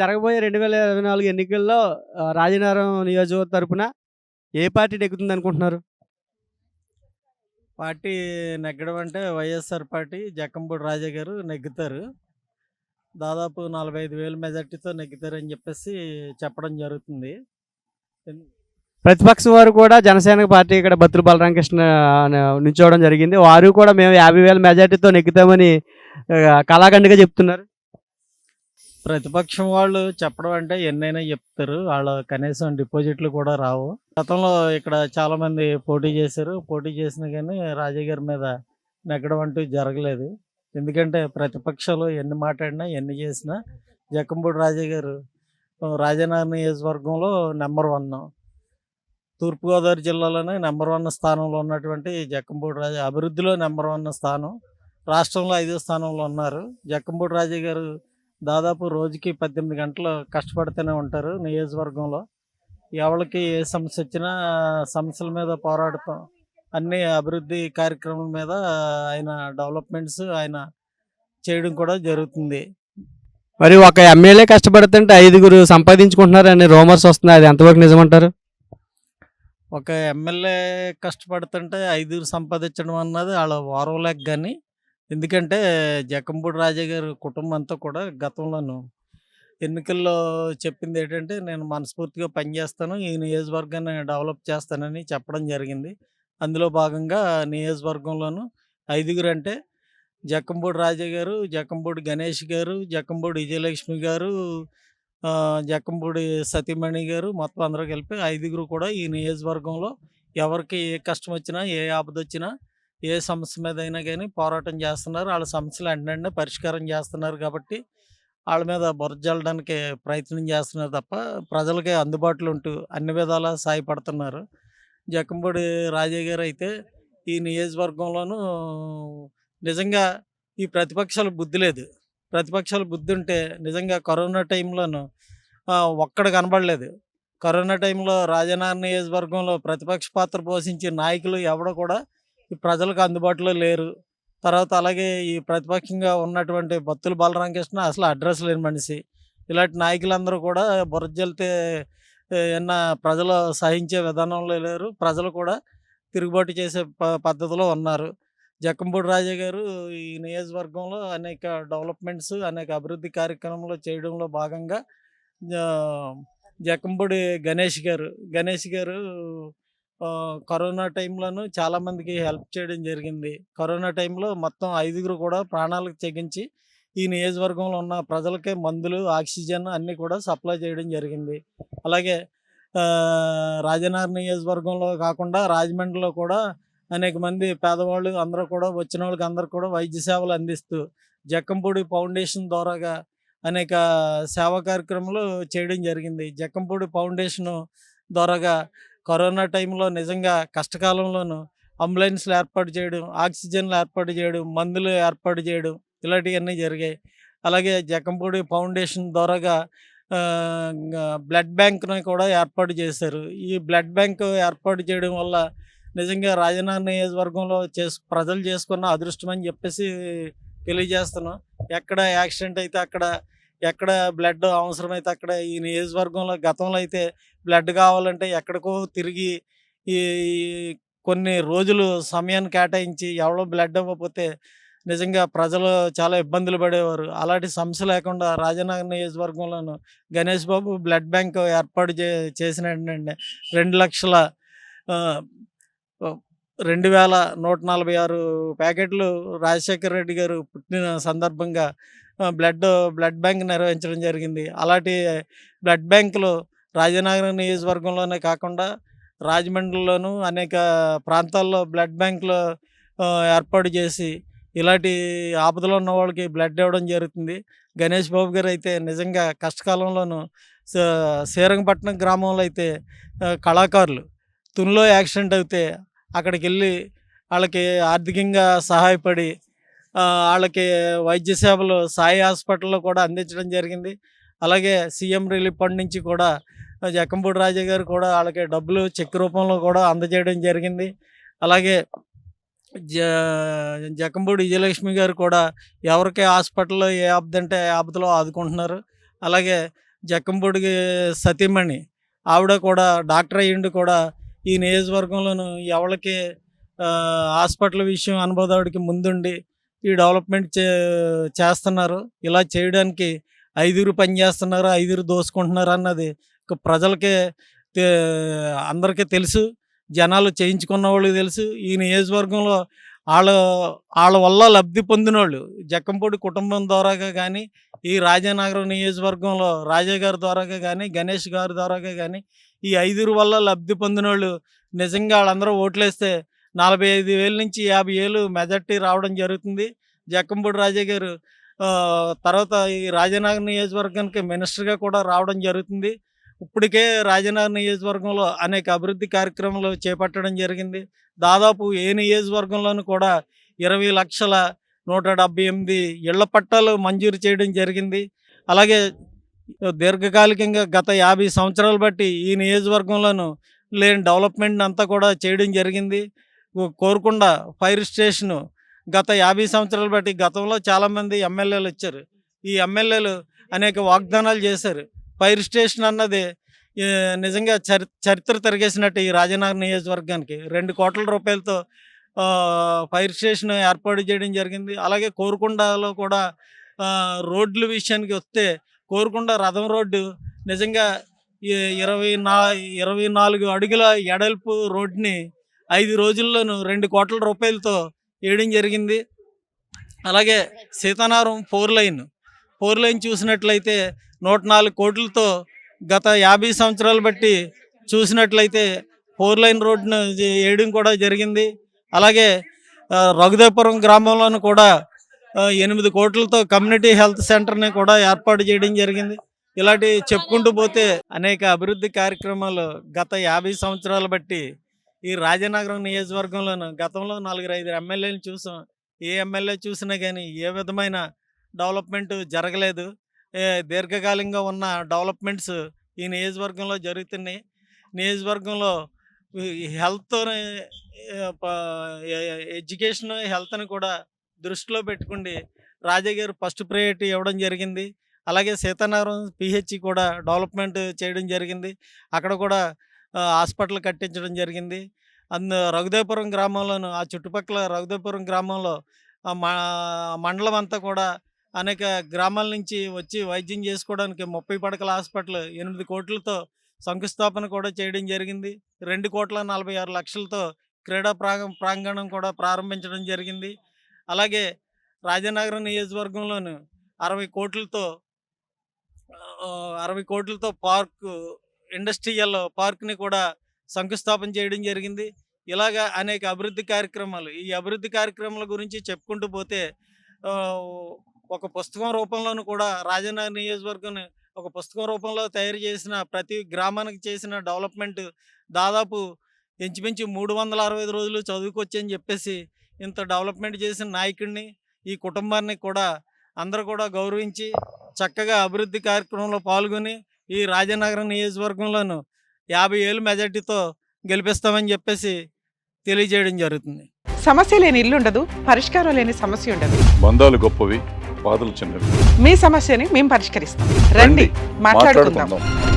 జరగబోయే రెండు వేల ఇరవై నాలుగు ఎన్నికల్లో రాజనగరం నియోజకవర్గం తరపున ఏ పార్టీ నెగ్గుతుంది అనుకుంటున్నారు? పార్టీ నెగ్గడం అంటే వైఎస్ఆర్ పార్టీ జక్కంపూడి రాజా గారు నెగ్గుతారు. దాదాపు నలభై ఐదు వేల మెజార్టీతో నెగ్గుతారని చెప్పేసి చెప్పడం జరుగుతుంది. ప్రతిపక్షం వారు కూడా జనసేన పార్టీ ఇక్కడ బత్తుల బలరామకృష్ణ నుంచోవడం జరిగింది. వారు కూడా మేము యాభై వేల మెజార్టీతో నెగ్గుతామని కళాఖండిగా చెప్తున్నారు. ప్రతిపక్షం వాళ్ళు చెప్పడం అంటే ఎన్నైనా చెప్తారు. వాళ్ళ కనీసం డిపాజిట్లు కూడా రావు. గతంలో ఇక్కడ చాలా మంది పోటీ చేశారు. పోటీ చేసినా కానీ రాజాగారి మీద నెగ్గడం అంటూ జరగలేదు. ఎందుకంటే ప్రతిపక్షాలు ఎన్ని మాట్లాడినా ఎన్ని చేసినా జక్కంపూడి రాజా గారు రాజనగర్ నియోజకవర్గంలో నెంబర్ వన్. తూర్పుగోదావరి జిల్లాలోనే నెంబర్ వన్ స్థానంలో ఉన్నటువంటి జక్కంపూడి రాజా అభివృద్ధిలో నెంబర్ వన్ స్థానం. రాష్ట్రంలో ఐదో స్థానంలో ఉన్నారు. జక్కంపూడి రాజా గారు దాదాపు రోజుకి పద్దెనిమిది గంటలు కష్టపడుతూనే ఉంటారు నియోజకవర్గంలో. ఎవరికి ఏ సమస్య వచ్చినా సమస్యల మీద పోరాడతాం. అన్ని అభివృద్ధి కార్యక్రమాల మీద ఆయన డెవలప్మెంట్స్ ఆయన చేయడం కూడా జరుగుతుంది. మరి ఒక ఎమ్మెల్యే కష్టపడుతుంటే ఐదుగురు సంపాదించుకుంటున్నారని రూమర్స్ వస్తున్నాయి. అది ఎంతవరకు నిజమంటారు? ఒక ఎమ్మెల్యే కష్టపడుతుంటే ఐదుగురు సంపాదించడం అన్నది వాళ్ళ వారవలేక కానీ ఎందుకంటే జక్కంపూడి రాజా గారి కుటుంబం అంతా కూడా గతంలోను ఎన్నికల్లో చెప్పింది ఏంటంటే నేను మనస్ఫూర్తిగా పనిచేస్తాను ఈ నియోజకవర్గాన్ని డెవలప్ చేస్తానని చెప్పడం జరిగింది. అందులో భాగంగా నియోజకవర్గంలోను ఐదుగురు అంటే జక్కంపూడి రాజా గారు జక్కంపూడి గణేష్ గారు జక్కంపూడి విజయలక్ష్మి గారు జక్కంపూడి సతీమణి గారు మొత్తం అందరూ కలిపి ఐదుగురు కూడా ఈ నియోజకవర్గంలో ఎవరికి ఏ కష్టం వచ్చినా ఏ ఆపద వచ్చినా ఏ సమస్య మీద అయినా కానీ పోరాటం చేస్తున్నారు. వాళ్ళ సమస్యలు వెంటనే పరిష్కారం చేస్తున్నారు కాబట్టి వాళ్ళ మీద బొరజల్లడానికి ప్రయత్నం చేస్తున్నారు తప్ప ప్రజలకి అందుబాటులో ఉంటూ అన్ని విధాలా సాయపడుతున్నారు. జక్కంపూడి రాజయ్య గారు అయితే ఈ నియోజకవర్గంలోనూ నిజంగా ఈ ప్రతిపక్షాల బుద్ధి లేదు. ప్రతిపక్షాల బుద్ధి ఉంటే నిజంగా కరోనా టైంలోను ఒక్కడ కనబడలేదు. కరోనా టైంలో రాజనగర్ నియోజకవర్గంలో ప్రతిపక్ష పాత్ర పోషించే నాయకులు ఎవడ కూడా ప్రజలకు అందుబాటులో లేరు. తర్వాత అలాగే ఈ ప్రతిపక్షంగా ఉన్నటువంటి బత్తుల బాలరామకృష్ణ అసలు అడ్రస్ లేని మనిషి. ఇలాంటి నాయకులందరూ కూడా బురజల్తే ఏమన్నా ప్రజలు సహించే విధానంలో లేరు. ప్రజలు కూడా తిరుగుబాటు చేసే ప పద్ధతిలో ఉన్నారు. జక్కంపూడి రాజా గారు ఈ నియోజకవర్గంలో అనేక డెవలప్మెంట్స్ అనేక అభివృద్ధి కార్యక్రమాలు చేయడంలో భాగంగా జక్కంపూడి గణేష్ గారు గణేష్ గారు కరోనా టైంలోనూ చాలామందికి హెల్ప్ చేయడం జరిగింది. కరోనా టైంలో మొత్తం ఐదుగురు కూడా ప్రాణాలకు తెగించి ఈ నియోజకవర్గంలో ఉన్న ప్రజలకే మందులు ఆక్సిజన్ అన్నీ కూడా సప్లై చేయడం జరిగింది. అలాగే రాజనగర్ నియోజకవర్గంలో కాకుండా రాజమండ్రిలో కూడా అనేక మంది పేదవాళ్ళు అందరూ కూడా వచ్చిన వాళ్ళకి అందరూ కూడా వైద్య సేవలు అందిస్తూ జక్కంపూడి ఫౌండేషన్ ద్వారాగా అనేక సేవా కార్యక్రమాలు చేయడం జరిగింది. జక్కంపూడి ఫౌండేషన్ ద్వారాగా కరోనా టైంలో నిజంగా కష్టకాలంలోనూ అంబులెన్స్లు ఏర్పాటు చేయడం ఆక్సిజన్లు ఏర్పాటు చేయడం మందులు ఏర్పాటు చేయడం ఇలాంటివన్నీ జరిగాయి. అలాగే జకంపూడి ఫౌండేషన్ ద్వారాగా బ్లడ్ బ్యాంక్ను కూడా ఏర్పాటు చేశారు. ఈ బ్లడ్ బ్యాంక్ ఏర్పాటు చేయడం వల్ల నిజంగా రాజనగర్ నియోజకవర్గంలో చేసు ప్రజలు చేసుకున్న అదృష్టం అని చెప్పేసి తెలియజేస్తున్నాం. ఎక్కడ యాక్సిడెంట్ అయితే అక్కడ ఎక్కడ బ్లడ్ అవసరమైతే అక్కడ ఈ నియోజకవర్గంలో గతంలో అయితే బ్లడ్ కావాలంటే ఎక్కడికో తిరిగి ఈ కొన్ని రోజులు సమయాన్ని కేటాయించి ఎవరో బ్లడ్ ఇవ్వకపోతే నిజంగా ప్రజలు చాలా ఇబ్బందులు పడేవారు. అలాంటి సమస్య లేకుండా రాజనగర్ నియోజకవర్గంలోను గణేష్ బాబు బ్లడ్ బ్యాంక్ ఏర్పాటు చే చేసినండి రెండు లక్షల రెండు వేల నూట నలభై ఆరు ప్యాకెట్లు రాజశేఖర రెడ్డి గారు పుట్టిన సందర్భంగా బ్లడ్ బ్లడ్ బ్యాంక్ నిర్వహించడం జరిగింది. అలాంటి బ్లడ్ బ్యాంకులు రాజనగరం నియోజకవర్గంలోనే కాకుండా రాజమండ్రిలోనూ అనేక ప్రాంతాల్లో బ్లడ్ బ్యాంకులు ఏర్పాటు చేసి ఇలాంటి ఆపదలో ఉన్న వాళ్ళకి బ్లడ్ ఇవ్వడం జరుగుతుంది. గణేష్ బాబు గారు అయితే నిజంగా కష్టకాలంలోనూ శ్రీరంగపట్నం గ్రామంలో అయితే కళాకారులు. తునిలో యాక్సిడెంట్ అయితే అక్కడికి వెళ్ళి వాళ్ళకి ఆర్థికంగా సహాయపడి వాళ్ళకి వైద్య సేవలు సాయి హాస్పిటల్లో కూడా అందించడం జరిగింది. అలాగే సీఎం రిలీఫ్ ఫండ్ నుంచి కూడా జక్కంపూడి రాజా గారు కూడా వాళ్ళకి డబ్బులు చెక్ రూపంలో కూడా అందజేయడం జరిగింది. అలాగే జ జక్కంపూడి విజయలక్ష్మి గారు కూడా ఎవరికి హాస్పిటల్లో ఏ ఆపద అంటే ఏ ఆపదలో ఆదుకుంటున్నారు. అలాగే జక్కంపూడికి సతీమణి ఆవిడ కూడా డాక్టర్ అయ్యిండి కూడా ఈ నియోజకవర్గంలోను ఎవరికి హాస్పిటల్ విషయం అనుభవాడికి ముందుండి ఈ డెవలప్మెంట్ చే చేస్తున్నారు. ఇలా చేయడానికి ఐదుగురు పని చేస్తున్నారు ఐదుగురు దోసుకుంటున్నారు అన్నది ప్రజలకే అందరికీ తెలుసు. జనాలు చేయించుకున్న వాళ్ళకి తెలుసు. ఈ నియోజకవర్గంలో వాళ్ళ వాళ్ళ వల్ల లబ్ధి పొందిన వాళ్ళు జక్కంపూడి కుటుంబం ద్వారాగా కానీ ఈ రాజానగరం నియోజకవర్గంలో రాజా గారి ద్వారాగా కానీ గణేష్ గారి ద్వారాగా కానీ ఈ ఐదుగురు వల్ల లబ్ధి పొందిన వాళ్ళు నిజంగా వాళ్ళందరూ ఓట్లేస్తే నలభై ఐదు వేల నుంచి యాభై ఏళ్ళు మెజార్టీ రావడం జరుగుతుంది. జక్కంపూడి రాజా గారు తర్వాత ఈ రాజనగర్ నియోజకవర్గానికి మినిస్టర్గా కూడా రావడం జరుగుతుంది. ఇప్పటికే రాజనగర్ నియోజకవర్గంలో అనేక అభివృద్ధి కార్యక్రమాలు చేపట్టడం జరిగింది. దాదాపు ఏ నియోజకవర్గంలోనూ కూడా ఇరవై లక్షల నూట డెబ్బై ఎనిమిది ఇళ్ళ పట్టాలు మంజూరు చేయడం జరిగింది. అలాగే దీర్ఘకాలికంగా గత యాభై సంవత్సరాలు బట్టి ఈ నియోజకవర్గంలోనూ లేని డెవలప్మెంట్ అంతా కూడా చేయడం జరిగింది. కోరుకొండ ఫైర్ స్టేషను గత యాభై సంవత్సరాలు బట్టి గతంలో చాలామంది ఎమ్మెల్యేలు వచ్చారు. ఈ ఎమ్మెల్యేలు అనేక వాగ్దానాలు చేశారు. ఫైర్ స్టేషన్ అన్నది నిజంగా చరి చరిత్ర తిరిగేసినట్టు ఈ రాజనగర్ నియోజకవర్గానికి. రెండు కోట్ల రూపాయలతో ఫైర్ స్టేషన్ ఏర్పాటు చేయడం జరిగింది. అలాగే కోరుకొండలో కూడా రోడ్ల విషయానికి వస్తే కోరుకొండ రథం రోడ్డు నిజంగా ఇరవై నా ఇరవై నాలుగు అడుగుల ఎడల్పు రోడ్ని ఐదు రోజుల్లోనూ రెండు కోట్ల రూపాయలతో వేయడం జరిగింది. అలాగే Sitanaram four line four line చూసినట్లయితే నూట నాలుగు కోట్లతో గత యాభై సంవత్సరాలు బట్టి చూసినట్లయితే ఫోర్ లైన్ రోడ్ను వేయడం కూడా జరిగింది. అలాగే రఘుదేపురం గ్రామంలోను కూడా ఎనిమిది కోట్లతో కమ్యూనిటీ హెల్త్ సెంటర్ని కూడా ఏర్పాటు చేయడం జరిగింది. ఇలాంటి చెప్పుకుంటూ పోతే అనేక అభివృద్ధి కార్యక్రమాలు గత యాభై సంవత్సరాలు బట్టి ఈ రాజనగరం నియోజకవర్గంలోను గతంలో నలుగురు ఐదు ఎమ్మెల్యేలు చూసాం. ఏ ఎమ్మెల్యే చూసినా కానీ ఏ విధమైన డెవలప్మెంట్ జరగలేదు. దీర్ఘకాలంగా దీర్ఘకాలికంగా ఉన్న డెవలప్మెంట్స్ ఈ నియోజకవర్గంలో జరుగుతున్నాయి. నియోజకవర్గంలో హెల్త్ ఎడ్యుకేషన్ హెల్త్ని కూడా దృష్టిలో పెట్టుకుండి రాజా గారు ఫస్ట్ ప్రయారిటీ ఇవ్వడం జరిగింది. అలాగే సీతానగరం పిహెచ్ కూడా డెవలప్మెంట్ చేయడం జరిగింది. అక్కడ కూడా హాస్పిటల్ కట్టించడం జరిగింది. అందు రఘుదేపురం గ్రామంలోను ఆ చుట్టుపక్కల రఘుదేపురం గ్రామంలో మా- మండలం అంతా కూడా అనేక గ్రామాల నుంచి వచ్చి వైద్యం చేసుకోవడానికి ముప్పై పడకల హాస్పిటల్ ఎనిమిది కోట్లతో శంకుస్థాపన కూడా చేయడం జరిగింది. రెండు కోట్ల నలభై ఆరు లక్షలతో క్రీడా ప్రాంగ ప్రాంగణం కూడా ప్రారంభించడం జరిగింది. అలాగే రాజనగరం నియోజకవర్గంలోను అరవై కోట్లతో అరవై కోట్లతో పార్కు ఇండస్ట్రియల్ పార్క్ని కూడా శంకుస్థాపన చేయడం జరిగింది. ఇలాగా అనేక అభివృద్ధి కార్యక్రమాలు ఈ అభివృద్ధి కార్యక్రమాల గురించి చెప్పుకుంటూ పోతే ఒక పుస్తకం రూపంలోనూ కూడా రాజనగర్ నియోజకవర్గం ఒక పుస్తకం రూపంలో తయారు చేసిన ప్రతి గ్రామానికి చేసిన డెవలప్మెంట్ దాదాపు ఇంచుమించు మూడు వందల అరవై ఐదు రోజులు చదువుకొచ్చని చెప్పేసి ఇంత డెవలప్మెంట్ చేసిన నాయకుడిని ఈ కుటుంబాన్ని కూడా అందరూ కూడా గౌరవించి చక్కగా అభివృద్ధి కార్యక్రమంలో పాల్గొని ఈ రాజనగరం నియోజకవర్గంలోను యాభై ఏళ్ళు మెజార్టీతో గెలిపిస్తామని చెప్పేసి తెలియజేయడం జరుగుతుంది. సమస్య లేని ఇల్లు ఉండదు పరిష్కారం లేని సమస్య ఉండదు. బంధాలు గొప్పవి బాధలు చిన్నవి. మీ సమస్యని మేము పరిష్కరిస్తాం. రండి మాట్లాడుకుందాం. మాట్లాడుకుందాం.